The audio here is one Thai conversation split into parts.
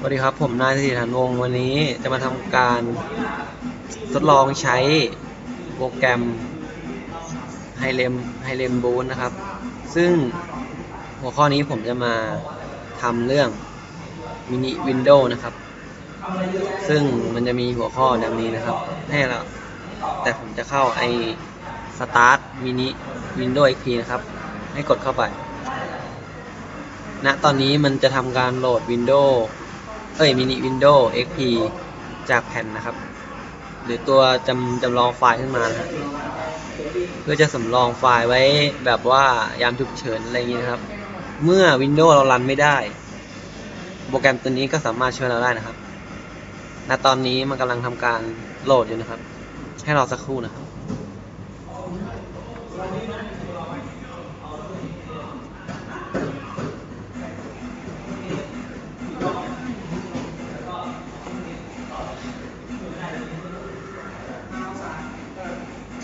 สวัสดีครับ ผมนายสถิตฐานวงศ์วันนี้จะมาทำการทดลองใช้โปรแกรม h i l e m h i l e m b o o t นะครับ ซึ่งหัวข้อนี้ผมจะมาทำเรื่อง Mini Windows นะครับ ซึ่งมันจะมีหัวข้อดังนี้นะครับ ให้เราแต่ผมจะเข้าไอ Start Mini Windows XP นะครับ ให้กดเข้าไปณตอนนี้มันจะทำการโหลด Windows เอ้ย Mini Windows XP จากแผ่นนะครับ หรือตัวจำจำลองไฟล์ขึ้นมานะเพื่อจะสำรองไฟล์ไว้แบบว่ายามฉุกเฉินอะไรอย่างนี้นะครับ เมื่อ Windows เรารันไม่ได้ โปรแกรมตัวนี้ก็สามารถช่วยเราได้นะครับ ณ ตอนนี้มันกำลังทำการโหลดอยู่นะครับ ให้รอสักครู่นะครับ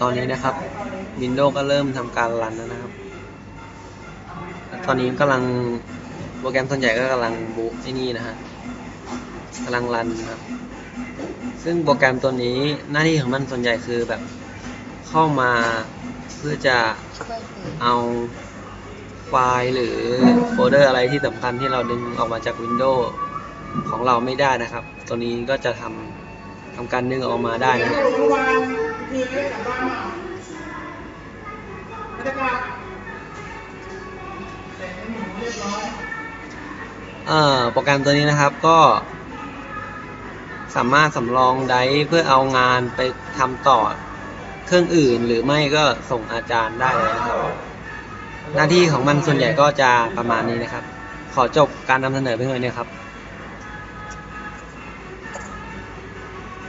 ตอนนี้นะครับ Windows ก็เริ่มทำการรันแล้วนะครับ ตอนนี้กำลังโปรแกรมส่วนใหญ่ก็กำลังบูไอ้นี่นะฮะกำลังรันนะครับ ซึ่งโปรแกรมตัวนี้หน้าที่ของมันส่วนใหญ่คือแบบเข้ามาเพื่อจะเอาไฟล์หรือโฟลเดอร์อะไรที่สำคัญที่เราดึงออกมาจาก Windows ของเราไม่ได้นะครับ ตัวนี้ก็จะทำทำการดึงออกมาได้นะครับเอ่อโปรแกรมตัวนี้นะครับก็ สามารถสำรองไดรฟ์เพื่อเอางานไปทำต่อเครื่องอื่นหรือไม่ก็ส่งอาจารย์ได้เลยนะครับ หน้าที่ของมันส่วนใหญ่ก็จะประมาณนี้นะครับ ขอจบการนำเสนอเพียงเท่านี้ครับ